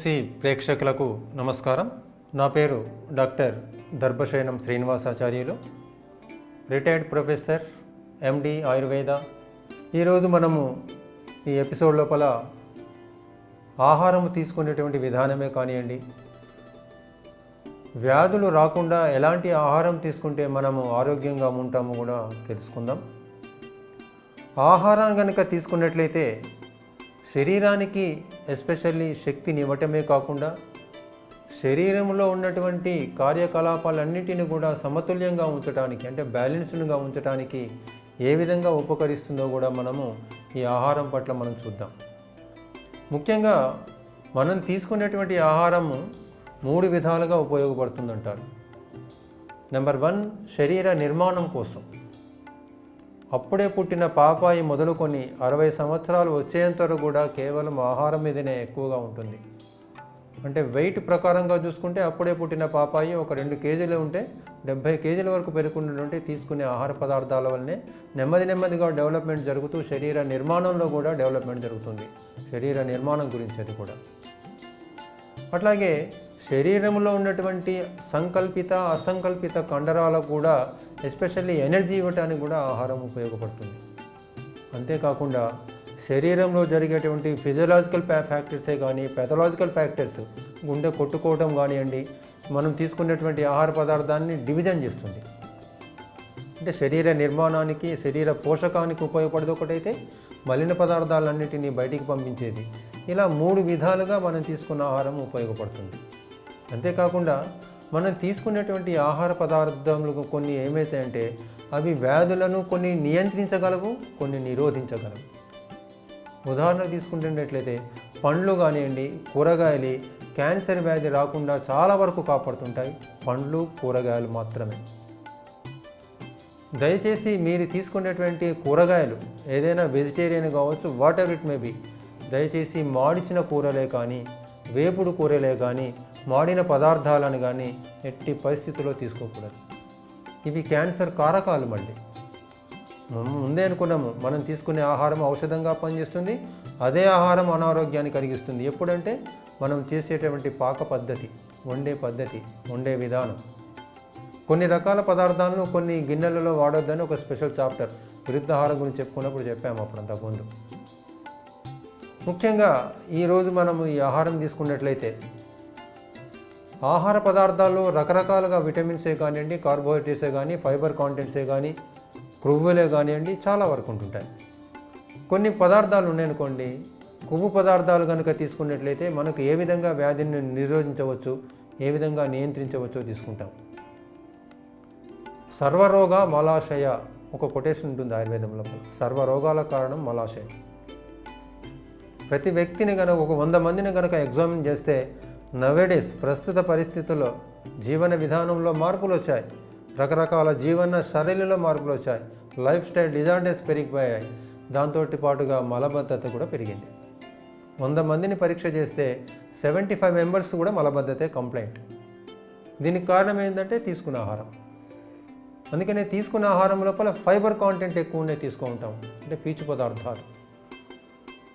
PMC ప్రేక్షకులకు నమస్కారం. నా పేరు doctor Darbhashayanam Srinivasacharyulu retired professor MD Ayurveda. ఈరోజు మనము ఈ ఎపిసోడ్ లోపల ఆహారం తీసుకునేటువంటి విధానమే కానివ్వండి వ్యాధులు రాకుండా ఎలాంటి ఆహారం తీసుకుంటే మనము ఆరోగ్యంగా ఉంటామో కూడా తెలుసుకుందాం. ఆహారం కనుక తీసుకున్నట్లయితే శరీరానికి ఎస్పెషల్లీ శక్తిని ఇవ్వటమే కాకుండా శరీరంలో ఉన్నటువంటి కార్యకలాపాలన్నిటిని కూడా సమతుల్యంగా ఉంచడానికి అంటే బ్యాలెన్స్డ్గా ఉంచడానికి ఏ విధంగా ఉపకరిస్తుందో కూడా మనము ఈ ఆహారం పట్ల మనం చూద్దాం. ముఖ్యంగా మనం తీసుకునేటువంటి ఆహారము మూడు విధాలుగా ఉపయోగపడుతుందంటారు. నెంబర్ వన్ శరీర నిర్మాణం కోసం. అప్పుడే పుట్టిన పాపాయి మొదలుకొని అరవై సంవత్సరాలు వచ్చేంత వరకు కూడా కేవలం ఆహారం మీదనే ఎక్కువగా ఉంటుంది. అంటే వెయిట్ ప్రకారంగా చూసుకుంటే అప్పుడే పుట్టిన పాపాయి ఒక రెండు కేజీలు ఉంటే డెబ్బై కేజీల వరకు పెరుగుతుంటే తీసుకునే ఆహార పదార్థాల వల్లనే నెమ్మది నెమ్మదిగా డెవలప్మెంట్ జరుగుతూ శరీర నిర్మాణంలో కూడా డెవలప్మెంట్ జరుగుతుంది. శరీర నిర్మాణం గురించి అది కూడా. అట్లాగే శరీరంలో ఉన్నటువంటి సంకల్పిత అసంకల్పిత కండరాలకు కూడా ఎస్పెషల్లీ ఎనర్జీ ఇవ్వటానికి కూడా ఆహారం ఉపయోగపడుతుంది. అంతేకాకుండా శరీరంలో జరిగేటువంటి ఫిజియలాజికల్ ఫ్యాక్టర్సే కానీ పెథలాజికల్ ఫ్యాక్టర్స్ గుండె కొట్టుకోవడం కానివ్వండి మనం తీసుకునేటువంటి ఆహార పదార్థాన్ని డివిజన్ చేస్తుంది. అంటే శరీర నిర్మాణానికి శరీర పోషకానికి ఉపయోగపడేది ఒకటైతే మలిన పదార్థాలన్నిటినీ బయటికి పంపించేది. ఇలా మూడు విధాలుగా మనం తీసుకున్న ఆహారం ఉపయోగపడుతుంది. అంతేకాకుండా మనం తీసుకునేటువంటి ఆహార పదార్థములు కొన్ని ఏమైతాయంటే అవి వ్యాధులను కొన్ని నియంత్రించగలవు కొన్ని నిరోధించగలవు. ఉదాహరణ తీసుకుంటున్నట్లయితే పండ్లు కానివ్వండి కూరగాయలు క్యాన్సర్ వ్యాధి రాకుండా చాలా వరకు కాపాడుతుంటాయి. పండ్లు కూరగాయలు మాత్రమే. దయచేసి మీరు తీసుకునేటువంటి కూరగాయలు ఏదైనా వెజిటేరియన్ కావచ్చు whatever it may be దయచేసి మాడిచిన కూరలే కానీ వేపుడు కూరలే కానీ మాడిన పదార్థాలను కానీ ఎట్టి పరిస్థితుల్లో తీసుకోకూడదు. ఇవి క్యాన్సర్ కారకాలు మళ్ళీ. ముందే అనుకున్నాము మనం తీసుకునే ఆహారం ఔషధంగా పనిచేస్తుంది అదే ఆహారం అనారోగ్యాన్ని కలిగిస్తుంది. ఎప్పుడంటే మనం చేసేటువంటి పాక పద్ధతి వండే పద్ధతి వండే విధానం. కొన్ని రకాల పదార్థాలను కొన్ని గిన్నెలలో వాడొద్దని ఒక స్పెషల్ చాప్టర్ విరుద్ధాహారం గురించి చెప్పుకున్నప్పుడు చెప్పాము అప్పుడు అంతకుముందు ముఖ్యంగా ఈరోజు మనం ఈ ఆహారం తీసుకున్నట్లయితే ఆహార పదార్థాల్లో రకరకాలుగా విటమిన్సే కానివ్వండి కార్బోహైడ్రేట్సే కానీ ఫైబర్ కాంటెంట్సే కానీ క్రొవ్వులే కానివ్వండి చాలా వరకు ఉంటుంటాయి. కొన్ని పదార్థాలు ఉన్నాయనుకోండి కొవ్వు పదార్థాలు కనుక తీసుకున్నట్లయితే మనకు ఏ విధంగా వ్యాధిని నిరోధించవచ్చు ఏ విధంగా నియంత్రించవచ్చో తీసుకుంటాం. సర్వరోగ మలాశయ ఒక కొటేషన్ ఉంటుంది ఆయుర్వేదంలో సర్వరోగాల కారణం మలాశయ. ప్రతి వ్యక్తిని కనుక ఒక వంద మందిని కనుక ఎగ్జామిన్ చేస్తే నవేడేస్ ప్రస్తుత పరిస్థితుల్లో జీవన విధానంలో మార్పులు వచ్చాయి. రకరకాల జీవన శైలిలో మార్పులు వచ్చాయి. లైఫ్ స్టైల్ డిజార్డర్స్ పెరిగిపోయాయి. దాంతో పాటుగా మలబద్ధత కూడా పెరిగింది. వంద మందిని పరీక్ష చేస్తే సెవెంటీ ఫైవ్ మెంబర్స్ కూడా మలబద్ధతే కంప్లైంట్ దీనికి కారణం ఏంటంటే తీసుకున్న ఆహారం. అందుకనే తీసుకున్న ఆహారం లోపల ఫైబర్ కాంటెంట్ ఎక్కువనే తీసుకుంటాం అంటే పీచు పదార్థాలు.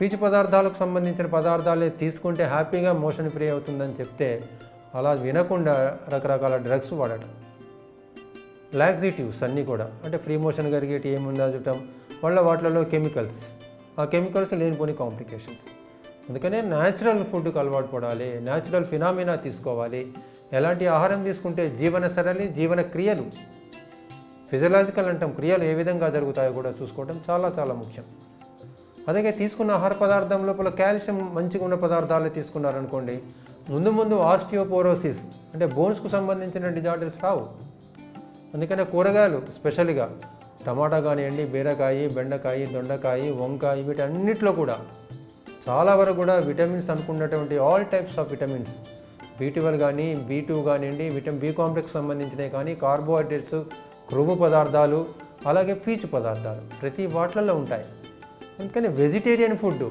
పీచు పదార్థాలకు సంబంధించిన పదార్థాలే తీసుకుంటే హ్యాపీగా మోషన్ ఫ్రీ అవుతుందని చెప్తే అలా వినకుండా రకరకాల డ్రగ్స్ వాడటం. లాక్సిటివ్స్ అన్నీ కూడా అంటే ఫ్రీ మోషన్ కలిగేటి ఏముందా చూడటం వాళ్ళ వాటిలలో కెమికల్స్. ఆ కెమికల్స్ లేనిపోని కాంప్లికేషన్స్. అందుకనే న్యాచురల్ ఫుడ్కి అలవాటు పడాలి న్యాచురల్ ఫినామినా తీసుకోవాలి. ఎలాంటి ఆహారం తీసుకుంటే జీవన సరళి జీవన క్రియలు? ఫిజియలాజికల్ అంటాం క్రియలు ఏ విధంగా జరుగుతాయో కూడా చూసుకోవడం చాలా చాలా ముఖ్యం. అలాగే తీసుకున్న ఆహార పదార్థం లోపల కాల్షియం మంచిగా ఉన్న పదార్థాలు తీసుకున్నారనుకోండి ముందు ముందు ఆస్టియోపోరోసిస్ అంటే బోన్స్కు సంబంధించిన డిజార్డర్స్ రావు. అందుకనే కూరగాయలు స్పెషల్గా టమాటా కానివ్వండి బీరకాయ బెండకాయ దొండకాయ వంకాయ వీటన్నిటిలో కూడా చాలా వరకు కూడా విటమిన్స్ అనుకున్నటువంటి all types of vitamins B twelve కానీ బీ టూ కానివ్వండి విటమిన్ బీ కాంప్లెక్స్ సంబంధించినవి కానీ కార్బోహైడ్రేట్స్ క్రొవ్వు పదార్థాలు అలాగే పీచు పదార్థాలు ప్రతి వాటిలలో ఉంటాయి. అందుకని వెజిటేరియన్ ఫుడ్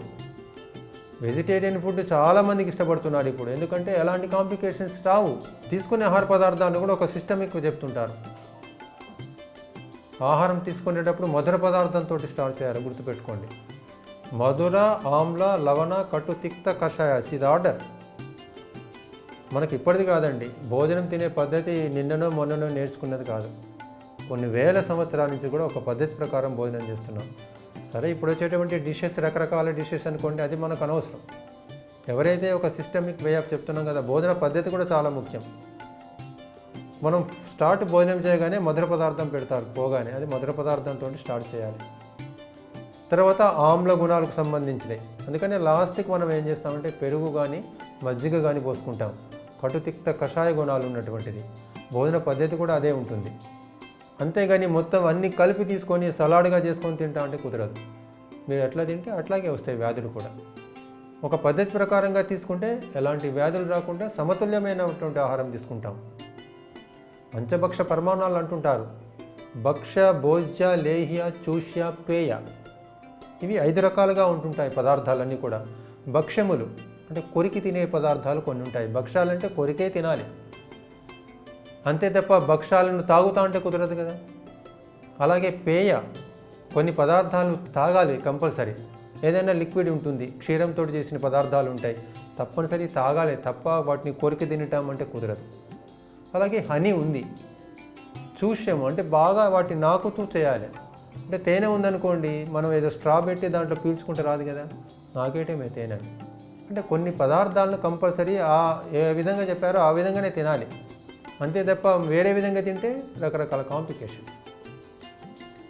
వెజిటేరియన్ ఫుడ్ చాలామందికి ఇష్టపడుతున్నారు ఇప్పుడు. ఎందుకంటే ఎలాంటి కాంప్లికేషన్స్ రావు. తీసుకునే ఆహార పదార్థాలు కూడా ఒక సిస్టమిక్ చెప్తుంటారు. ఆహారం తీసుకునేటప్పుడు మధుర పదార్థంతో స్టార్ట్ చేయాలి గుర్తుపెట్టుకోండి. మధుర ఆమ్ల లవణ కటు తిక్త కషాయ ఇది ఆర్డర్ మనకి ఇప్పటిది కాదండి. భోజనం తినే పద్ధతి నిన్ననో మొన్ననో నేర్చుకున్నది కాదు. కొన్ని వేల సంవత్సరాల నుంచి కూడా ఒక పద్ధతి ప్రకారం భోజనం చేస్తున్నాం. సరే ఇప్పుడు వచ్చేటువంటి డిషెస్ రకరకాల డిషెస్ అనుకోండి అది మనకు అనవసరం. ఎవరైతే ఒక సిస్టమిక్ వే ఆఫ్ చెప్తున్నాం కదా భోజన పద్ధతి కూడా చాలా ముఖ్యం. మనం స్టార్ట్ భోజనం చేయగానే మధుర పదార్థం పెడతారు పోగానే. అది మధుర పదార్థంతో స్టార్ట్ చేయాలి. తర్వాత ఆమ్ల గుణాలకు సంబంధించినవి. అందుకనే లాస్ట్కి మనం ఏం చేస్తామంటే పెరుగు కానీ మజ్జిగ కానీ పోసుకుంటాం. కటుతిక్త కషాయ గుణాలు ఉన్నటువంటిది. భోజన పద్ధతి కూడా అదే ఉంటుంది. అంతేగాని మొత్తం అన్ని కలిపి తీసుకొని సలాడ్గా చేసుకొని తింటా అంటే కుదరదు. మీరు ఎట్లా తింటే అట్లాగే వస్తాయి వ్యాధులు కూడా. ఒక పద్ధతి ప్రకారంగా తీసుకుంటే ఎలాంటి వ్యాధులు రాకుండా సమతుల్యమైనటువంటి ఆహారం తీసుకుంటాం. పంచభక్ష పరిమాణాలు అంటుంటారు. భక్ష భోజ్య లేహ్య చూష్య పేయ. ఇవి ఐదు రకాలుగా ఉంటుంటాయి పదార్థాలన్నీ కూడా. భక్ష్యములు అంటే కొరికి తినే పదార్థాలు కొన్ని ఉంటాయి. భక్ష్యాలంటే కొరికే తినాలి. అంతే తప్ప భక్ష్యాలను తాగుతా అంటే కుదరదు కదా. అలాగే పేయ కొన్ని పదార్థాలు తాగాలి కంపల్సరీ. ఏదైనా లిక్విడ్ ఉంటుంది క్షీరంతో చేసిన పదార్థాలు ఉంటాయి. తప్పనిసరి తాగాలి తప్ప వాటిని కొరికి తినటం అంటే కుదరదు. అలాగే హనీ ఉంది చూసాము అంటే బాగా వాటిని నాకుతూ చేయాలి. అంటే తేనె ఉందనుకోండి మనం ఏదో స్ట్రా పెట్టి దాంట్లో పీల్చుకుంటే రాదు కదా. నాకేటమే తేనె అంటే కొన్ని పదార్థాలను కంపల్సరీ ఆ ఏ విధంగా చెప్పారో ఆ విధంగానే తినాలి. అంతే తప్ప వేరే విధంగా తింటే రకరకాల కాంప్లికేషన్స్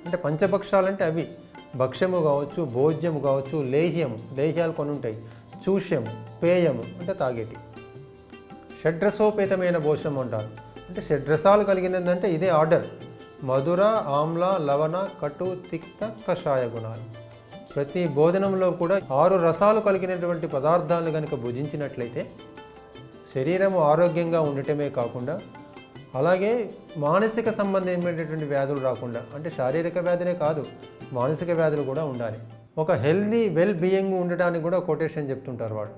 అంటే పంచభక్షాలంటే అవి. భక్ష్యము కావచ్చు భోజ్యము కావచ్చు లేహ్యము. లేహ్యాలు కొన్ని ఉంటాయి. చూష్యము పేయము అంటే తాగేటి. షడ్రసోపేతమైన భోజనం అంటారు. అంటే షడ్రసాలు కలిగినదంటే ఇదే ఆర్డర్. మధుర ఆమ్ల లవణ కటు తిక్త కషాయ గుణాలు. ప్రతి భోజనంలో కూడా ఆరు రసాలు కలిగినటువంటి పదార్థాలను కనుక భుజించినట్లయితే శరీరము ఆరోగ్యంగా ఉండటమే కాకుండా అలాగే మానసిక సంబంధమైనటువంటి వ్యాధులు రాకుండా అంటే శారీరక వ్యాధులే కాదు మానసిక వ్యాధులు కూడా ఉండాలి. ఒక హెల్దీ వెల్ బీయింగ్ ఉండటానికి కూడా కొటేషన్ చెప్తుంటారు వాడు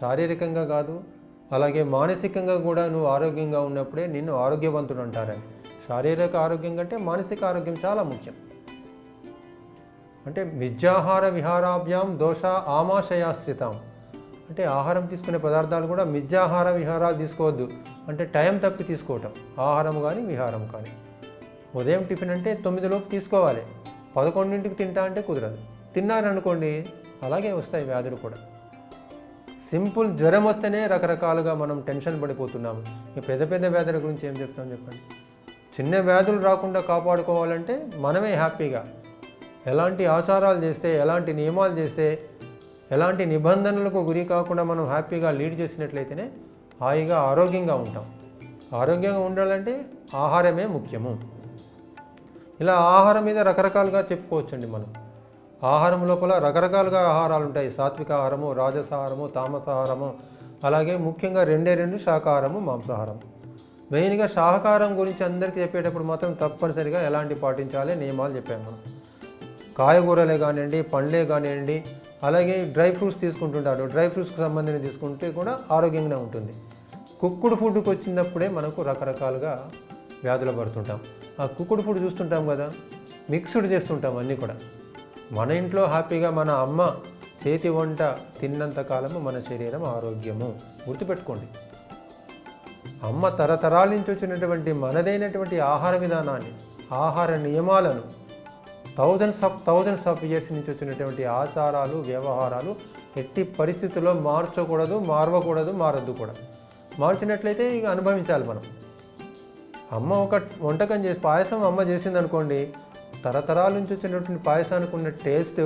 శారీరకంగా కాదు అలాగే మానసికంగా కూడా నువ్వు ఆరోగ్యంగా ఉన్నప్పుడే నిన్ను ఆరోగ్యవంతుడు అంటారని. శారీరక ఆరోగ్యం కంటే మానసిక ఆరోగ్యం చాలా ముఖ్యం. అంటే విద్యాహార విహారాభ్యాం దోష ఆమాశయాస్థితం అంటే ఆహారం తీసుకునే పదార్థాలు కూడా మిథ్యాహార విహారాలు తీసుకోవద్దు. అంటే టైం తప్పి తీసుకోవటం. ఆహారం కానీ విహారం కానీ. ఉదయం టిఫిన్ అంటే తొమ్మిదిలోపు తీసుకోవాలి. పదకొండింటికి తింటా అంటే కుదరదు. తిన్నారనుకోండి అలాగే వస్తాయి వ్యాధులు కూడా. సింపుల్ జ్వరం వస్తేనే రకరకాలుగా మనం టెన్షన్ పడిపోతున్నాము. ఈ పెద్ద పెద్ద వ్యాధుల గురించి ఏం చెప్తాం చెప్పండి? చిన్న వ్యాధులు రాకుండా కాపాడుకోవాలంటే మనమే హ్యాపీగా. ఎలాంటి ఆచారాలు చేస్తే ఎలాంటి నియమాలు చేస్తే ఎలాంటి నిబంధనలకు గురి కాకుండా మనం హ్యాపీగా లీడ్ చేసినట్లయితేనే హాయిగా ఆరోగ్యంగా ఉంటాం. ఆరోగ్యంగా ఉండాలంటే ఆహారమే ముఖ్యము. ఇలా ఆహారం మీద రకరకాలుగా చెప్పుకోవచ్చండి మనం. ఆహారం లోపల రకరకాలుగా ఆహారాలు ఉంటాయి. సాత్విక ఆహారము రాజసాహారము తామసాహారము అలాగే ముఖ్యంగా రెండే రెండు శాకాహారము మాంసాహారం మెయిన్గా శాకాహారం గురించి అందరికీ చెప్పేటప్పుడు మాత్రం తప్పనిసరిగా ఎలాంటి పాటించాలి నియమాలు చెప్పాము మనం. కాయగూరలే కానివ్వండి పండ్లే కానివ్వండి అలాగే డ్రై ఫ్రూట్స్ తీసుకుంటుంటారు డ్రై ఫ్రూట్స్కి సంబంధించి తీసుకుంటే కూడా ఆరోగ్యంగా ఉంటుంది. కుక్కుడు ఫుడ్కి వచ్చినప్పుడే మనకు రకరకాలుగా వ్యాధులు పడుతుంటాం. ఆ కుక్కుడు ఫుడ్ చూస్తుంటాం కదా? మిక్స్డ్ చేస్తుంటాం అన్నీ కూడా. మన ఇంట్లో హ్యాపీగా మన అమ్మ చేతి వంట తిన్నంత కాలము మన శరీరం ఆరోగ్యము. గుర్తుపెట్టుకోండి. అమ్మ తరతరాల నుంచి వచ్చినటువంటి మనదైనటువంటి ఆహార విధానాన్ని ఆహార నియమాలను thousands of thousands of years నుంచి వచ్చినటువంటి ఆచారాలు వ్యవహారాలు ఎట్టి పరిస్థితుల్లో మార్చకూడదు మారవకూడదు మారద్దు కూడా. మార్చినట్లయితే ఇక అనుభవించాలి మనం. అమ్మ ఒక వంటకం చేసి పాయసం అమ్మ చేసింది అనుకోండి తరతరాల నుంచి వచ్చినటువంటి పాయసానికి ఉన్న టేస్ట్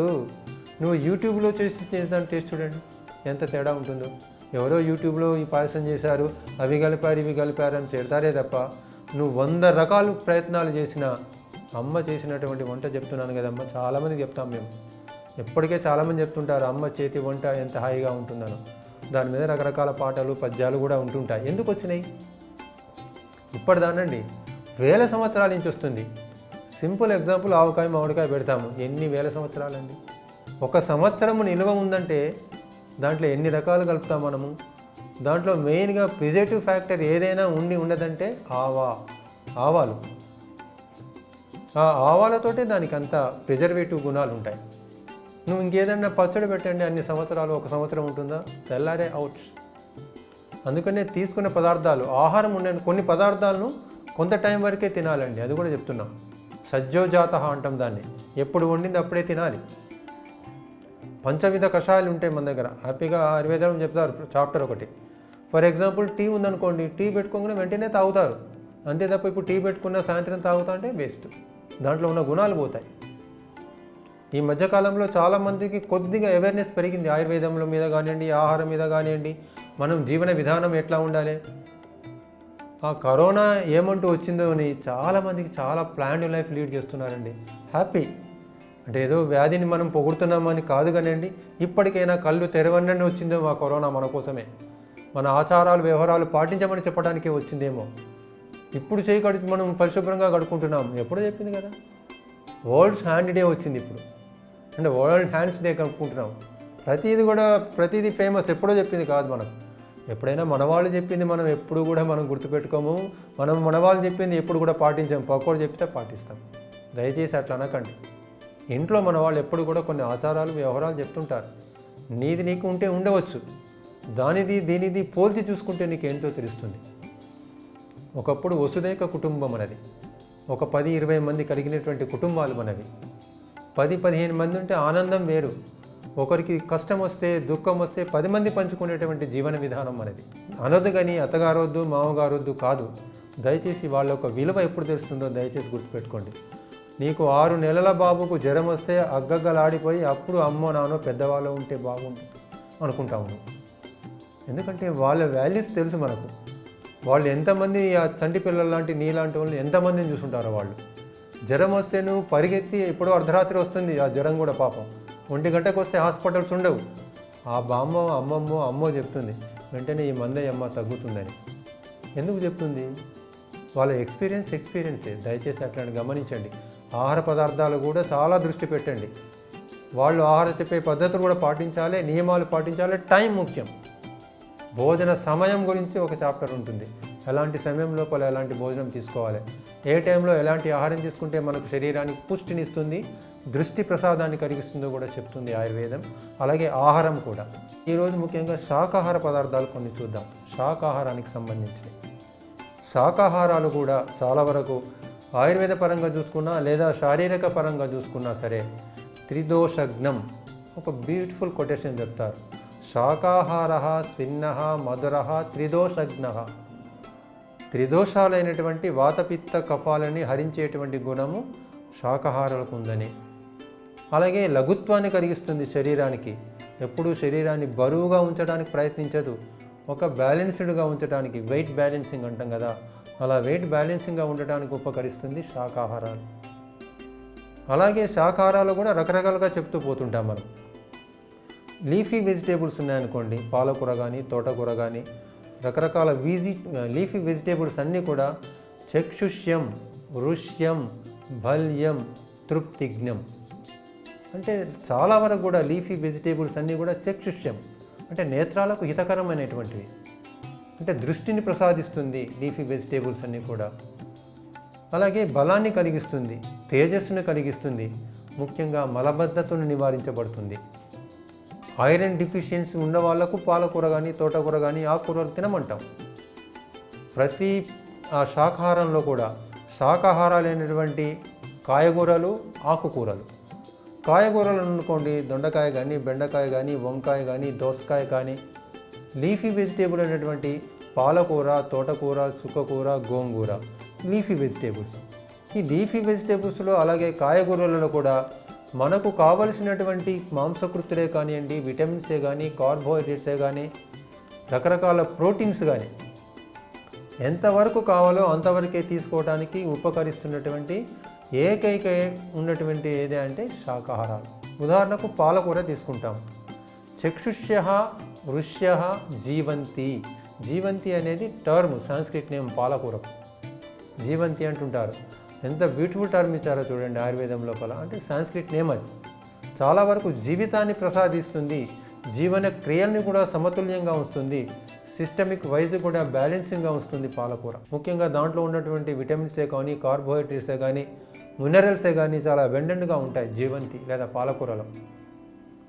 నువ్వు యూట్యూబ్లో చేసి చేసిన టేస్ట్ చూడండి ఎంత తేడా ఉంటుందో. ఎవరో యూట్యూబ్లో ఈ పాయసం చేశారు అవి కలిపారు ఇవి కలిపారు అని తిడతారే తప్ప నువ్వు వంద రకాలు ప్రయత్నాలు చేసిన అమ్మ చేసినటువంటి వంట చెప్తున్నాను కదమ్మా చాలామందికి చెప్తాం మేము. ఎప్పటికే చాలామంది చెప్తుంటారు అమ్మ చేతి వంట ఎంత హాయిగా ఉంటుందనో. దాని మీద రకరకాల పాటలు పద్యాలు కూడా ఉంటుంటాయి. ఎందుకు వచ్చినాయి? ఇప్పటిదానండి వేల సంవత్సరాల నుంచి వస్తుంది. సింపుల్ ఎగ్జాంపుల్ ఆవకాయ మామిడికాయ పెడతాము. ఎన్ని వేల సంవత్సరాలండి? ఒక సంవత్సరము నిల్వ ఉందంటే దాంట్లో ఎన్ని రకాలు కలుపుతాం మనము? దాంట్లో మెయిన్గా ప్రిజర్టివ్ ఫ్యాక్టర్ ఏదైనా ఉండి ఉండదంటే ఆవా ఆవాలు. ఆ ఆవాలతోటే దానికి అంత ప్రిజర్వేటివ్ గుణాలు ఉంటాయి. నువ్వు ఇంకేదన్నా పచ్చడి పెట్టండి అన్ని సంవత్సరాలు ఒక సంవత్సరం ఉంటుందా? తెల్లారే అవుట్ అందుకనే తీసుకునే పదార్థాలు ఆహారం ఉండే కొన్ని పదార్థాలను కొంత టైం వరకే తినాలండి అది కూడా చెప్తున్నాం. సజ్జోజాత అంటాం దాన్ని. ఎప్పుడు వండింది అప్పుడే తినాలి. పంచవిధ కషాయాలు ఉంటాయి మన దగ్గర. హ్యాపీగా ఆయుర్వేదం చెప్తారు చాప్టర్ ఒకటి. ఫర్ ఎగ్జాంపుల్ టీ ఉందనుకోండి టీ పెట్టుకోకుండా వెంటనే తాగుతారు. అంతే తప్ప ఇప్పుడు టీ పెట్టుకున్న సాయంత్రం తాగుతా అంటే వేస్ట్ దాంట్లో ఉన్న గుణాలు పోతాయి. ఈ మధ్యకాలంలో చాలామందికి కొద్దిగా అవేర్నెస్ పెరిగింది. ఆయుర్వేదంలో మీద కానివ్వండి ఆహారం మీద కానివ్వండి మనం జీవన విధానం ఎట్లా ఉండాలి? ఆ కరోనా ఏమంటూ వచ్చిందో అని చాలామందికి చాలా ప్లాన్డ్ లైఫ్ లీడ్ చేస్తున్నారండి. హ్యాపీ అంటే ఏదో వ్యాధిని మనం పొగుడుతున్నామని కాదు కానివ్వండి ఇప్పటికైనా కళ్ళు తెరవనని వచ్చిందో ఆ కరోనా మన కోసమే. మన ఆచారాలు వ్యవహారాలు పాటించమని చెప్పడానికే వచ్చిందేమో. ఇప్పుడు చేయి కడిగి మనం పరిశుభ్రంగా కడుక్కుంటున్నాం. ఎప్పుడో చెప్పింది కదా. వరల్డ్స్ హ్యాండ్ డే వచ్చింది ఇప్పుడు. అంటే వరల్డ్ హ్యాండ్స్ డే కనుక్కుంటున్నాం. ప్రతిదీ కూడా ప్రతిదీ ఫేమస్ ఎప్పుడో చెప్పింది కాదు మనకు. ఎప్పుడైనా మన వాళ్ళు చెప్పింది మనం ఎప్పుడు కూడా మనం గుర్తుపెట్టుకోము. మనం మన వాళ్ళు చెప్పింది ఎప్పుడు కూడా పాటించాం. పక్కోడు చెప్తే పాటిస్తాం. దయచేసి అట్లా అనకండి. ఇంట్లో మన వాళ్ళు ఎప్పుడు కూడా కొన్ని ఆచారాలు వ్యవహారాలు చెప్తుంటారు. నీది నీకు ఉంటే ఉండవచ్చు. దానిది దీనిది పోల్చి చూసుకుంటే నీకు ఏంటో తెలుస్తుంది. ఒకప్పుడు వసుదేక కుటుంబం మనది ఒక పది ఇరవై మంది కలిగినటువంటి కుటుంబాలు మనవి. పది పదిహేను మంది ఉంటే ఆనందం వేరు. ఒకరికి కష్టం వస్తే దుఃఖం వస్తే పది మంది పంచుకునేటువంటి జీవన విధానం మనది అనొద్దు కానీ అత్తగారొద్దు మామగారొద్దు కాదు. దయచేసి వాళ్ళ యొక్క విలువ ఎప్పుడు తెలుస్తుందో దయచేసి గుర్తుపెట్టుకోండి. నీకు ఆరు నెలల బాబుకు జ్వరం వస్తే అగ్గగ్గలాడిపోయి అప్పుడు అమ్మో నానో పెద్దవాళ్ళు ఉంటే బాగుండు అనుకుంటాము ఎందుకంటే వాళ్ళ వాల్యూస్ తెలుసు మనకు. వాళ్ళు ఎంతమంది ఆ చంటి పిల్లల లాంటి నీలాంటి వాళ్ళు ఎంతమందిని చూసుంటారో వాళ్ళు? జ్వరం వస్తే నువ్వు పరిగెత్తి ఎప్పుడో అర్ధరాత్రి వస్తుంది ఆ జ్వరం కూడా పాపం. ఒంటి గంటకు వస్తే హాస్పిటల్స్ ఉండవు. ఆ బామ్మ అమ్మమ్మో అమ్మో చెప్తుంది. వెంటనే ఈ మందయ్య అమ్మ తగ్గుతుందని. ఎందుకు చెప్తుంది? వాళ్ళ ఎక్స్పీరియన్స్ ఎక్స్పీరియన్సే. దయచేసి అట్లాంటి గమనించండి. ఆహార పదార్థాలు కూడా చాలా దృష్టి పెట్టండి. వాళ్ళు ఆహార చెప్పే పద్ధతులు కూడా పాటించాలి నియమాలు పాటించాలి టైం ముఖ్యం. భోజన సమయం గురించి ఒక చాప్టర్ ఉంటుంది. ఎలాంటి సమయం లోపల ఎలాంటి భోజనం తీసుకోవాలి? ఏ టైంలో ఎలాంటి ఆహారం తీసుకుంటే మనకు శరీరానికి పుష్టినిస్తుంది దృష్టి ప్రసాదాన్ని కలిగిస్తుందో కూడా చెప్తుంది ఆయుర్వేదం. అలాగే ఆహారం కూడా. ఈరోజు ముఖ్యంగా శాకాహార పదార్థాలు కొన్ని చూద్దాం. శాకాహారానికి సంబంధించి శాకాహారాలు కూడా చాలా వరకు ఆయుర్వేద పరంగా చూసుకున్నా లేదా శారీరక పరంగా చూసుకున్నా సరే త్రిదోషజ్ఞం ఒక బ్యూటిఫుల్ కొటేషన్ చెప్తారు. శాకాహార స్విన్న మధుర త్రిదోషజ్ఞ. త్రిదోషాలైనటువంటి వాతపిత్త కఫాలని హరించేటువంటి గుణము శాకాహారాలకు ఉందని. అలాగే లఘుత్వాన్ని కలిగిస్తుంది శరీరానికి. ఎప్పుడూ శరీరాన్ని బరువుగా ఉంచడానికి ప్రయత్నించదు. ఒక బ్యాలెన్స్డ్గా ఉంచడానికి వెయిట్ బ్యాలెన్సింగ్ అంటాం కదా అలా వెయిట్ బ్యాలెన్సింగ్గా ఉండటానికి ఉపకరిస్తుంది శాకాహారాలు. అలాగే శాకాహారాలు కూడా రకరకాలుగా చెప్తూ పోతుంటాం మనం. లీఫీ వెజిటేబుల్స్ ఉన్నాయనుకోండి పాలకూర కానీ తోటకూర కానీ రకరకాల వీజి లీఫీ వెజిటేబుల్స్ అన్నీ కూడా చక్షుష్యం ఋష్యం భల్యం తృప్తిజ్ఞం. అంటే చాలా వరకు కూడా లీఫీ వెజిటేబుల్స్ అన్నీ కూడా చక్షుష్యం. అంటే నేత్రాలకు హితకరమైనటువంటివి. అంటే దృష్టిని ప్రసాదిస్తుంది లీఫీ వెజిటేబుల్స్ అన్నీ కూడా. అలాగే బలాన్ని కలిగిస్తుంది తేజస్సును కలిగిస్తుంది ముఖ్యంగా మలబద్ధతను నివారించబడుతుంది. ఐరన్ డిఫిషియన్సీ ఉన్న వాళ్ళకు పాలకూర కానీ తోటకూర కానీ ఆకుకూరలు తినమంటాం. ప్రతి ఆ శాకాహారంలో కూడా శాకాహారాలైనటువంటి కాయగూరలు ఆకుకూరలు. కాయగూరలు అనుకోండి దొండకాయ కానీ బెండకాయ కానీ వంకాయ కానీ దోసకాయ కానీ లీఫీ వెజిటేబుల్ అనేటువంటి పాలకూర తోటకూర చుక్కకూర గోంగూర లీఫీ వెజిటేబుల్స్. ఈ లీఫీ వెజిటేబుల్స్లో అలాగే కాయగూరలలో కూడా మనకు కావలసినటువంటి మాంసకృతులే కానివ్వండి విటమిన్సే కానీ కార్బోహైడ్రేట్సే కానీ రకరకాల ప్రోటీన్స్ కానీ ఎంతవరకు కావాలో అంతవరకే తీసుకోవడానికి ఉపకరిస్తున్నటువంటి ఏకైక ఉన్నటువంటి ఏది అంటే శాకాహారాలు. ఉదాహరణకు పాలకూర తీసుకుంటాం. చక్షుష్య ఋష్య జీవంతి. జీవంతి అనేది టర్మ్ సాంస్క్రిట్ నేమ్ పాలకూరకు జీవంతి అంటుంటారు. ఎంత బ్యూటిఫుల్ టర్మ్ ఇచ్చారో చూడండి ఆయుర్వేదం లోపల. అంటే సాంస్క్రిట్ నేమ్ అది. చాలా వరకు జీవితాన్ని ప్రసాదిస్తుంది జీవన క్రియల్ని కూడా సమతుల్యంగా ఉంచుతుంది సిస్టమిక్ వైజ్ కూడా బ్యాలెన్సింగ్గా ఉంచుతుంది పాలకూర. ముఖ్యంగా దాంట్లో ఉన్నటువంటి విటమిన్సే కానీ కార్బోహైడ్రేట్సే కానీ మినరల్సే కానీ చాలా వెండెంట్గా ఉంటాయి జీవంతి లేదా పాలకూరలో.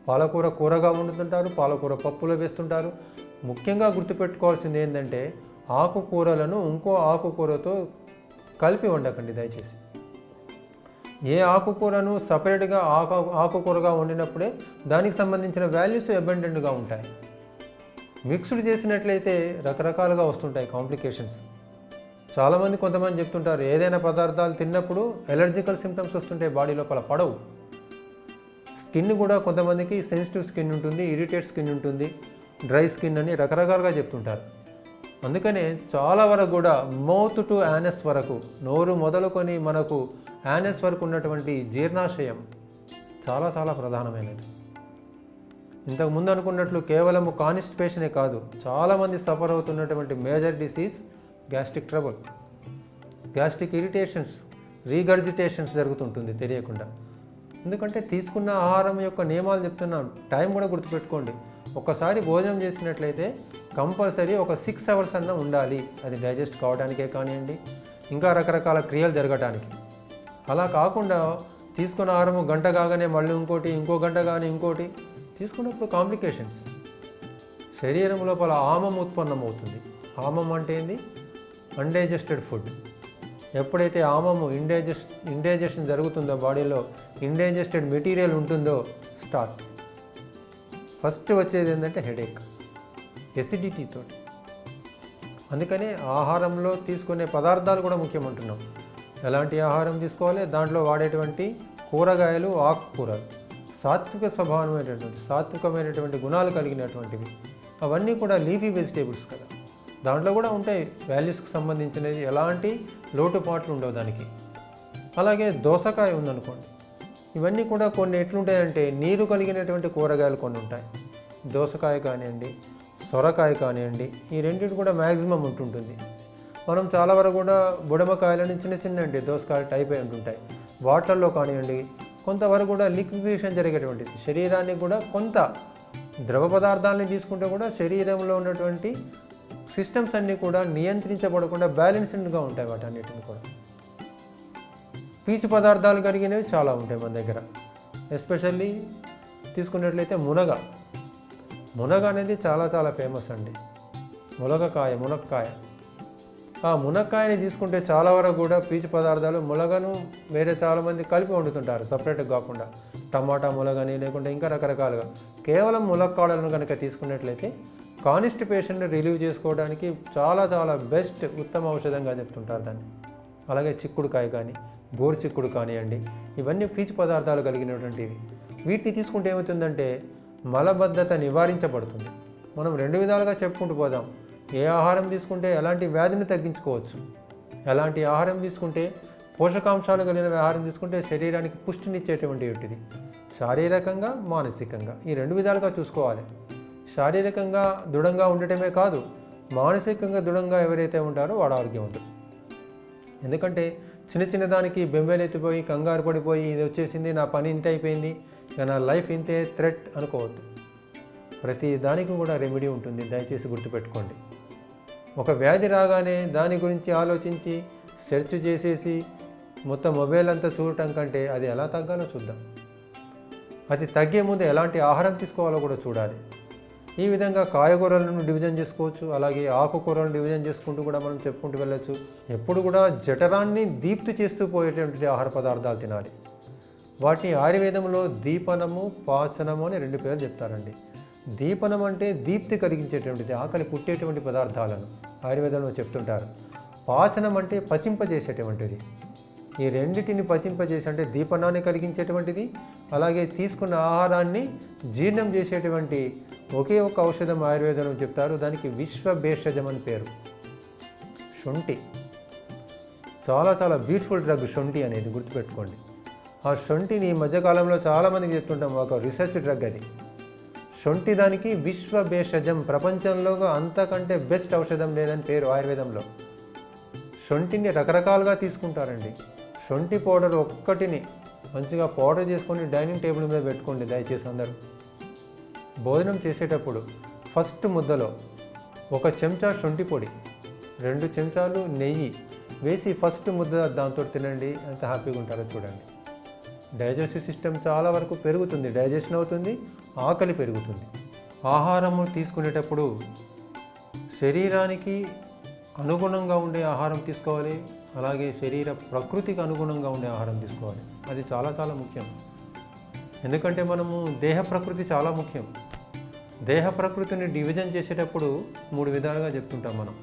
పాలకూర కూరగా వండుతుంటారు పాలకూర పప్పులో వేస్తుంటారు. ముఖ్యంగా గుర్తుపెట్టుకోవాల్సింది ఏంటంటే ఆకుకూరలను ఇంకో ఆకుకూరతో కలిపి వండకండి దయచేసి. ఏ ఆకుకూరను సపరేట్గా ఆకు ఆకుకూరగా వండినప్పుడే దానికి సంబంధించిన వాల్యూస్ అబెండెంట్గా ఉంటాయి. మిక్స్డ్ చేసినట్లయితే రకరకాలుగా వస్తుంటాయి కాంప్లికేషన్స్. చాలామంది కొంతమంది చెప్తుంటారు ఏదైనా పదార్థాలు తిన్నప్పుడు ఎలర్జికల్ సిమ్టమ్స్ వస్తుంటాయి బాడీ లోపల పడవు. స్కిన్ కూడా కొంతమందికి సెన్సిటివ్ స్కిన్ ఉంటుంది ఇరిటేట్ స్కిన్ ఉంటుంది డ్రై స్కిన్ అని రకరకాలుగా చెప్తుంటారు. అందుకనే చాలా వరకు కూడా మౌత్ టు యానస్ వరకు నోరు మొదలుకొని మనకు యానస్ వరకు ఉన్నటువంటి జీర్ణాశయం చాలా చాలా ప్రధానమైనది. ఇంతకుముందు అనుకున్నట్లు కేవలం కాన్స్టిపేషనే కాదు చాలామంది సఫర్ అవుతున్నటువంటి major disease gastric trouble. Gastric irritations regurgitations జరుగుతుంటుంది తెలియకుండా. ఎందుకంటే తీసుకున్న ఆహారం యొక్క నియమాలు చెప్తున్నాం టైం కూడా గుర్తుపెట్టుకోండి. ఒకసారి భోజనం చేసినట్లయితే కంపల్సరీ ఒక సిక్స్ అవర్స్ అన్న ఉండాలి. అది డైజెస్ట్ కావడానికే కానివ్వండి ఇంకా రకరకాల క్రియలు జరగటానికి. అలా కాకుండా తీసుకున్న ఆహారము గంట కాగానే మళ్ళీ ఇంకోటి ఇంకో గంట కానీ ఇంకోటి తీసుకున్నప్పుడు కాంప్లికేషన్స్. శరీరం లోపల ఆమం ఉత్పన్నమవుతుంది ఆమం అంటే ఏంది? Undigested food. ఎప్పుడైతే ఆమము ఇండైజెస్ట్ ఇండైజెషన్ జరుగుతుందో బాడీలో ఇండైజెస్టెడ్ మెటీరియల్ ఉంటుందో స్టార్ట్. ఫస్ట్ వచ్చేది ఏంటంటే హెడేక్. ఎసిడిటీతో అందుకనే ఆహారంలో తీసుకునే పదార్థాలు కూడా ముఖ్యం అంటున్నాం ఎలాంటి ఆహారం తీసుకోవాలి? దాంట్లో వాడేటువంటి కూరగాయలు ఆకుకూరలు సాత్విక స్వభావమైనటువంటి సాత్వికమైనటువంటి గుణాలు కలిగినటువంటివి. అవన్నీ కూడా లీఫీ వెజిటేబుల్స్ కదా. దాంట్లో కూడా ఉంటాయి వాల్యూస్కి సంబంధించినవి. ఎలాంటి లోటుపాట్లు ఉండవు దానికి. అలాగే దోసకాయ ఉందనుకోండి. ఇవన్నీ కూడా కొన్ని ఎట్లుంటాయంటే నీరు కలిగినటువంటి కూరగాయలు కొన్ని ఉంటాయి దోసకాయ కానివ్వండి సొరకాయ కానివ్వండి ఈ రెండింటి కూడా మ్యాక్సిమం ఉంటుంటుంది. మనం చాలా వరకు కూడా బుడమకాయలని చిన్న చిన్న అంటే దోసకాయలు టైప్ అయి ఉంటుంటాయి. వాటర్లో కానివ్వండి కొంతవరకు కూడా లిక్విఫికేషన్ జరిగేటువంటిది. శరీరానికి కూడా కొంత ద్రవ పదార్థాలని తీసుకుంటే కూడా శరీరంలో ఉన్నటువంటి సిస్టమ్స్ అన్నీ కూడా నియంత్రించబడకుండా బ్యాలెన్స్డ్గా ఉంటాయి వాటన్నిటిని కూడా. పీచు పదార్థాలు కలిగినవి చాలా ఉంటాయి మన దగ్గర. ఎస్పెషల్లీ తీసుకున్నట్లయితే మునగ. మునగ అనేది చాలా చాలా ఫేమస్ అండి. మునగకాయ మునక్కాయ. ఆ మునక్కాయని తీసుకుంటే చాలా వరకు కూడా పీచు పదార్థాలు మునగను వేరే చాలామంది కలిపి వండుతుంటారు సపరేట్గా కాకుండా. టమాటా మునగని లేకుంటే ఇంకా రకరకాలుగా. కేవలం ములక్కాడలను కనుక తీసుకున్నట్లయితే కాన్స్టిపేషన్ని రిలీవ్ చేసుకోవడానికి చాలా చాలా బెస్ట్ ఉత్తమ ఔషధంగా చెప్తుంటారు దాన్ని. అలాగే చిక్కుడుకాయ కానీ గోరు చిక్కుడు కానివ్వండి ఇవన్నీ పీచు పదార్థాలు కలిగినటువంటివి. వీటిని తీసుకుంటే ఏమవుతుందంటే మలబద్ధత నివారించబడుతుంది. మనం రెండు విధాలుగా చెప్పుకుంటూ పోదాం. ఏ ఆహారం తీసుకుంటే ఎలాంటి వ్యాధిని తగ్గించుకోవచ్చు? ఎలాంటి ఆహారం తీసుకుంటే పోషకాంశాలు కలిగిన ఆహారం తీసుకుంటే శరీరానికి పుష్టినిచ్చేటువంటి శారీరకంగా మానసికంగా ఈ రెండు విధాలుగా చూసుకోవాలి. శారీరకంగా దృఢంగా ఉండటమే కాదు మానసికంగా దృఢంగా ఎవరైతే ఉంటారో వాడు ఆరోగ్యవంతుడు. ఎందుకంటే చిన్న చిన్న దానికి బెంబేలెత్తిపోయి కంగారు పడిపోయి ఇది వచ్చేసింది నా పని ఇంత అయిపోయింది ఇక నా లైఫ్ ఇంతే థ్రెట్ అనుకోవద్దు. ప్రతి దానికి కూడా రెమెడీ ఉంటుంది. దయచేసి గుర్తుపెట్టుకోండి. ఒక వ్యాధి రాగానే దాని గురించి ఆలోచించి సెర్చ్ చేసేసి మొత్తం మొబైల్ అంతా చూడటం కంటే అది ఎలా తగ్గాలో చూద్దాం. అది తగ్గే ముందు ఎలాంటి ఆహారం తీసుకోవాలో కూడా చూడాలి. ఈ విధంగా కాయగూరలను డివిజన్ చేసుకోవచ్చు. అలాగే ఆకుకూరలను డివిజన్ చేసుకుంటూ కూడా మనం చెప్పుకుంటూ వెళ్ళొచ్చు. ఎప్పుడు కూడా జఠరాన్ని దీప్తి చేస్తూ పోయేటువంటి ఆహార పదార్థాలు తినాలి. వాటిని ఆయుర్వేదంలో దీపనము పాచనము అని రెండు పేర్లు చెప్తారండి. దీపనం అంటే దీప్తి కలిగించేటువంటిది ఆకలి పుట్టేటువంటి పదార్థాలను ఆయుర్వేదంలో చెప్తుంటారు. పాచనం అంటే పచింపజేసేటువంటిది. ఈ రెండింటిని పచింపజేసి అంటే దీపనాన్ని కలిగించేటువంటిది అలాగే తీసుకున్న ఆహారాన్ని జీర్ణం చేసేటువంటి ఒకే ఒక ఔషధం ఆయుర్వేదంలో చెప్తారు దానికి విశ్వభేషజం అని పేరు. శొంఠి. చాలా చాలా బ్యూటిఫుల్ డ్రగ్ శొంఠి అనేది గుర్తుపెట్టుకోండి. ఆ శొంఠిని ఈ మధ్యకాలంలో చాలామందికి చెప్తుంటాం ఒక రీసెర్చ్ డ్రగ్ అది. శొంఠి దానికి విశ్వ భేషజం ప్రపంచంలో అంతకంటే బెస్ట్ ఔషధం లేదని పేరు ఆయుర్వేదంలో. శొంఠిని రకరకాలుగా తీసుకుంటారండి. శొంఠి పౌడర్ ఒక్కటిని మంచిగా పౌడర్ చేసుకొని డైనింగ్ టేబుల్ మీద పెట్టుకోండి దయచేసి అందరూ. భోజనం చేసేటప్పుడు ఫస్ట్ ముద్దలో ఒక చెంచా శొంఠి పొడి రెండు చెంచాలు నెయ్యి వేసి ఫస్ట్ ముద్ద దాంతో తినండి ఎంత హ్యాపీగా ఉంటారో చూడండి. డైజెస్టివ్ సిస్టమ్ చాలా వరకు పెరుగుతుంది డైజెషన్ అవుతుంది ఆకలి పెరుగుతుంది. ఆహారము తీసుకునేటప్పుడు శరీరానికి అనుగుణంగా ఉండే ఆహారం తీసుకోవాలి అలాగే శరీర ప్రకృతికి అనుగుణంగా ఉండే ఆహారం తీసుకోవాలి. అది చాలా చాలా ముఖ్యం. ఎందుకంటే మనము దేహ ప్రకృతి చాలా ముఖ్యం. దేహ ప్రకృతిని డివిజన్ చేసేటప్పుడు మూడు విధాలుగా చెప్తుంటాం మనం.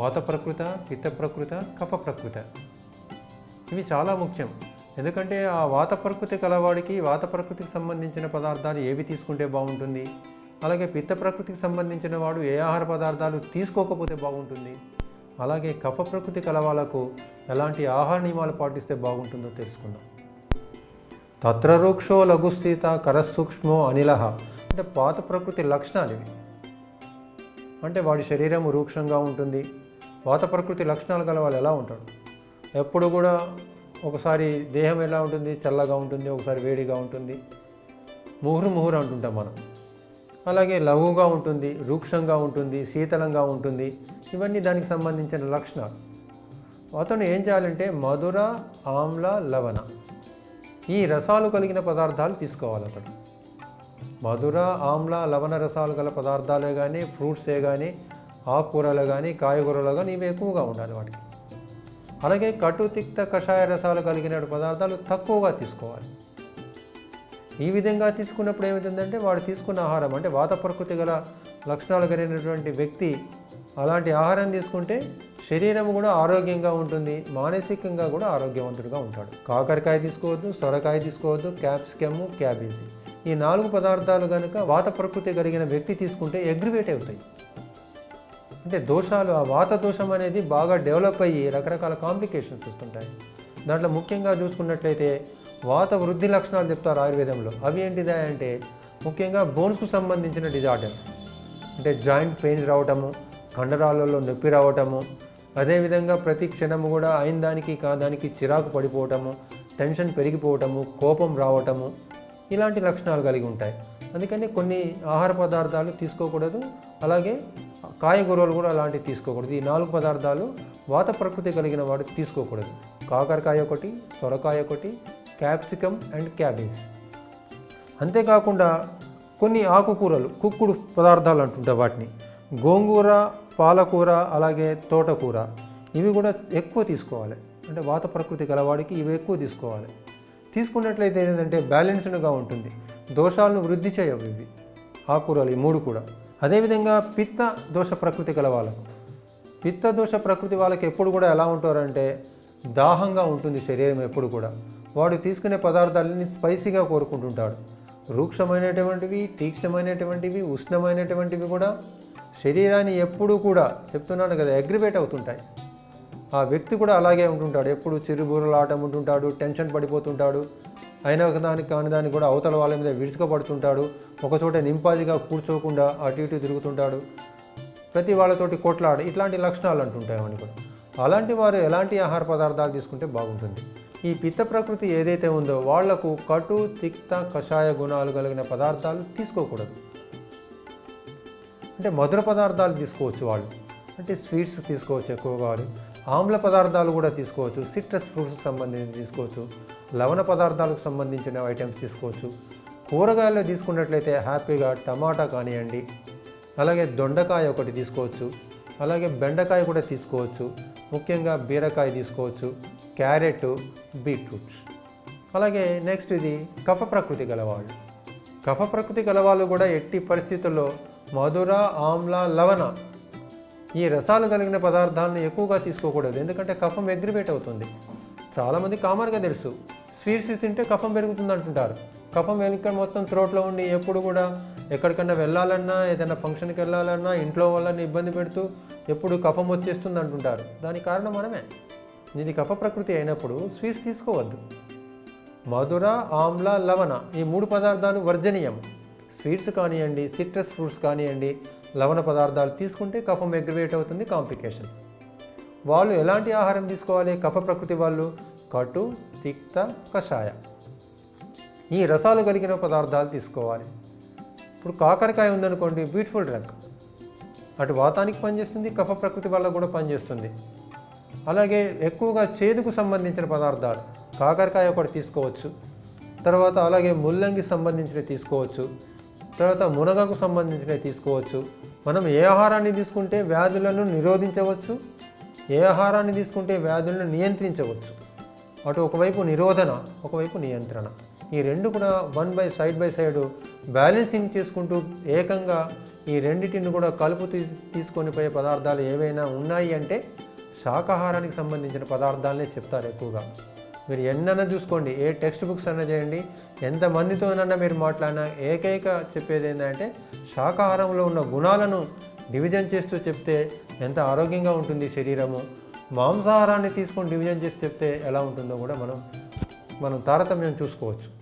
వాత ప్రకృత పిత్త ప్రకృత కఫ ప్రకృత. ఇవి చాలా ముఖ్యం. ఎందుకంటే ఆ వాత ప్రకృతి కలవాడికి వాత ప్రకృతికి సంబంధించిన పదార్థాలు ఏవి తీసుకుంటే బాగుంటుంది? అలాగే పిత్త ప్రకృతికి సంబంధించిన వాడు ఏ ఆహార పదార్థాలు తీసుకోకపోతే బాగుంటుంది? అలాగే కఫ ప్రకృతి కలవాళ్ళకు ఎలాంటి ఆహార నియమాలు పాటిస్తే బాగుంటుందో తెలుసుకుందాం. తత్రరూక్షో లఘుస్థిత కరసూక్ష్మో అనిలహ. అంటే పాత ప్రకృతి లక్షణాలు ఇవి. అంటే వాడి శరీరం రూక్షంగా ఉంటుంది. వాత ప్రకృతి లక్షణాలు గల వాళ్ళు ఎలా ఉంటాడు? ఎప్పుడు కూడా ఒకసారి దేహం ఎలా ఉంటుంది? చల్లగా ఉంటుంది ఒకసారి వేడిగా ఉంటుంది. ముహురు ముహురు అంటుంటాం మనం. అలాగే లఘువుగా ఉంటుంది రూక్షంగా ఉంటుంది శీతలంగా ఉంటుంది. ఇవన్నీ దానికి సంబంధించిన లక్షణాలు. అతను ఏం చేయాలంటే మధుర ఆమ్ల లవణ ఈ రసాలు కలిగిన పదార్థాలు తీసుకోవాలి అతడు మధుర ఆమ్ల లవణ రసాలు గల పదార్థాలే కానీ ఫ్రూట్సే కానీ ఆకుకూరలు కానీ కాయగూరలు కానీ ఇవి ఎక్కువగా ఉండాలి వాటికి. అలాగే కటు తిక్త కషాయ రసాలు కలిగిన పదార్థాలు తక్కువగా తీసుకోవాలి. ఈ విధంగా తీసుకున్నప్పుడు ఏమవుతుందంటే వాడు తీసుకున్న ఆహారం అంటే వాత ప్రకృతి గల లక్షణాలు కలిగినటువంటి వ్యక్తి అలాంటి ఆహారం తీసుకుంటే శరీరం కూడా ఆరోగ్యంగా ఉంటుంది మానసికంగా కూడా ఆరోగ్యవంతుడిగా ఉంటాడు. కాకరకాయ తీసుకోవద్దు సొరకాయ తీసుకోవద్దు క్యాప్సికమ్ క్యాబేజీ. ఈ నాలుగు పదార్థాలు కనుక వాత ప్రకృతి కలిగిన వ్యక్తి తీసుకుంటే ఎగ్రివేట్ అవుతాయి. అంటే దోషాలు ఆ వాత దోషం అనేది బాగా డెవలప్ అయ్యి రకరకాల కాంప్లికేషన్స్ వస్తుంటాయి. దాంట్లో ముఖ్యంగా చూసుకున్నట్లయితే వాత వృద్ధి లక్షణాలు చెప్తారు ఆయుర్వేదంలో. అవి ఏంటిదా అంటే ముఖ్యంగా బోన్స్కు సంబంధించిన డిజార్డర్స్ అంటే జాయింట్ పెయిన్స్ రావటము కండరాలలో నొప్పి రావటము అదేవిధంగా ప్రతి క్షణము కూడా అయిన దానికి కాదానికి చిరాకు పడిపోవటము టెన్షన్ పెరిగిపోవటము కోపం రావటము ఇలాంటి లక్షణాలు కలిగి ఉంటాయి. అందుకని కొన్ని ఆహార పదార్థాలు తీసుకోకూడదు. అలాగే కాయగూరలు కూడా అలాంటివి తీసుకోకూడదు. ఈ నాలుగు పదార్థాలు వాత ప్రకృతి కలిగిన వాడు తీసుకోకూడదు. కాకరకాయ ఒకటి సొరకాయ ఒకటి క్యాప్సికమ్ అండ్ క్యాబేజ్. అంతేకాకుండా కొన్ని ఆకుకూరలు కుక్కుడు పదార్థాలు అంటుంటా వాటిని. గోంగూర పాలకూర అలాగే తోటకూర. ఇవి కూడా ఎక్కువ తీసుకోవాలి. అంటే వాత ప్రకృతి గలవాడికి ఇవి ఎక్కువ తీసుకోవాలి. తీసుకున్నట్లయితే ఏంటంటే బ్యాలెన్స్డ్గా ఉంటుంది. దోషాలను వృద్ధి చేయవు ఇవి. ఆకుకూరలు ఈ మూడు కూడా. అదేవిధంగా పిత్త దోష ప్రకృతి గల వాళ్ళకు. పిత్త దోష ప్రకృతి వాళ్ళకి ఎప్పుడు కూడా ఎలా ఉంటారంటే దాహంగా ఉంటుంది శరీరం ఎప్పుడు కూడా. వాడు తీసుకునే పదార్థాలని స్పైసీగా కోరుకుంటుంటాడు. రూక్షమైనటువంటివి తీక్ష్ణమైనటువంటివి ఉష్ణమైనటువంటివి కూడా శరీరాన్ని ఎప్పుడూ కూడా చెప్తున్నాను కదా అగ్రివేట్ అవుతుంటాయి. ఆ వ్యక్తి కూడా అలాగే ఉంటుంటాడు. ఎప్పుడు చిరుబుర్రలాటం ఉంటుంటాడు టెన్షన్ పడిపోతుంటాడు. అయినా ఒక దానికి కాని దానికి కూడా అవతల వాళ్ళ మీద విరుచుకపడుతుంటాడు. ఒకచోట నింపాదిగా కూర్చోకుండా అటు ఇటు తిరుగుతుంటాడు. ప్రతి వాళ్ళతోటి కొట్లాడు ఇట్లాంటి లక్షణాలు అంటుంటాయి అని కూడా. అలాంటి వారు ఎలాంటి ఆహార పదార్థాలు తీసుకుంటే బాగుంటుంది? ఈ పిత్త ప్రకృతి ఏదైతే ఉందో వాళ్ళకు కటు తిక్త కషాయ గుణాలు కలిగిన పదార్థాలు తీసుకోకూడదు. అంటే మధుర పదార్థాలు తీసుకోవచ్చు వాళ్ళు. అంటే స్వీట్స్ తీసుకోవచ్చు ఎక్కువగా ఆమ్ల పదార్థాలు కూడా తీసుకోవచ్చు. సిట్రస్ ఫ్రూట్స్ సంబంధించి తీసుకోవచ్చు. లవణ పదార్థాలకు సంబంధించిన ఐటమ్స్ తీసుకోవచ్చు. కూరగాయలు తీసుకున్నట్లయితే హ్యాపీగా టమాటా కానివ్వండి అలాగే దొండకాయ ఒకటి తీసుకోవచ్చు అలాగే బెండకాయ కూడా తీసుకోవచ్చు ముఖ్యంగా బీరకాయ తీసుకోవచ్చు క్యారెట్ బీట్రూట్స్. అలాగే నెక్స్ట్ ఇది కఫ ప్రకృతి గలవాళ్ళు. కఫ ప్రకృతి గలవాళ్ళు కూడా ఎట్టి పరిస్థితుల్లో మధుర ఆమ్ల లవణ ఈ రసాలు కలిగిన పదార్థాలను ఎక్కువగా తీసుకోకూడదు. ఎందుకంటే కఫం ఎగ్రివేట్ అవుతుంది. చాలామంది కామన్గా తెలుసు. స్వీట్స్ తింటే కఫం పెరుగుతుంది అంటుంటారు. కఫం వెనుక మొత్తం త్రోట్లో ఉండి ఎప్పుడు కూడా ఎక్కడికన్నా వెళ్ళాలన్నా ఏదైనా ఫంక్షన్కి వెళ్ళాలన్నా ఇంట్లో వాళ్ళని ఇబ్బంది పెడుతూ ఎప్పుడు కఫం వచ్చేస్తుంది అంటుంటారు. దానికి కారణం మనమే. ఇది కఫ ప్రకృతి అయినప్పుడు స్వీట్స్ తీసుకోవద్దు. మధుర ఆమ్ల లవణ ఈ మూడు పదార్థాలు వర్జనీయం. స్వీట్స్ కానివ్వండి సిట్రస్ ఫ్రూట్స్ కానివ్వండి లవణ పదార్థాలు తీసుకుంటే కఫం ఎగ్రివేట్ అవుతుంది కాంప్లికేషన్స్. వాళ్ళు ఎలాంటి ఆహారం తీసుకోవాలి? కఫ ప్రకృతి వాళ్ళు? కటు తిక్త కషాయ. ఈ రసాలు కలిగిన పదార్థాలు తీసుకోవాలి. ఇప్పుడు కాకరకాయ ఉందనుకోండి బ్యూటిఫుల్ డ్రగ్ అటు వాతానికి పనిచేస్తుంది కఫ ప్రకృతి వల్ల కూడా పనిచేస్తుంది. అలాగే ఎక్కువగా చేదుకు సంబంధించిన పదార్థాలు. కాకరకాయ ఒకటి తీసుకోవచ్చు. తర్వాత అలాగే ముల్లంగి సంబంధించినవి తీసుకోవచ్చు. తర్వాత మునగకు సంబంధించినవి తీసుకోవచ్చు. మనం ఏ ఆహారాన్ని తీసుకుంటే వ్యాధులను నిరోధించవచ్చు? ఏ ఆహారాన్ని తీసుకుంటే వ్యాధులను నియంత్రించవచ్చు? అటు ఒకవైపు నిరోధన ఒకవైపు నియంత్రణ. ఈ రెండు కూడా one by side by side balancing చేసుకుంటూ ఏకంగా ఈ రెండింటిని కూడా కలుపు తీ- తీసుకొని పోయే పదార్థాలు ఏవైనా ఉన్నాయి అంటే శాకాహారానికి సంబంధించిన పదార్థాలనే చెప్తారు ఎక్కువగా. మీరు ఎన్నైనా చూసుకోండి ఏ టెక్స్ట్ బుక్స్ అన్నా చేయండి ఎంతమందితోనన్నా మీరు మాట్లాడినా ఏకైక చెప్పేది ఏంటంటే శాకాహారంలో ఉన్న గుణాలను డివిజన్ చేస్తూ చెప్తే ఎంత ఆరోగ్యంగా ఉంటుంది శరీరము? మాంసాహారాన్ని తీసుకొని డివిజన్ చేసి చెప్తే ఎలా ఉంటుందో కూడా మనం మనం తారతమ్యం చూసుకోవచ్చు.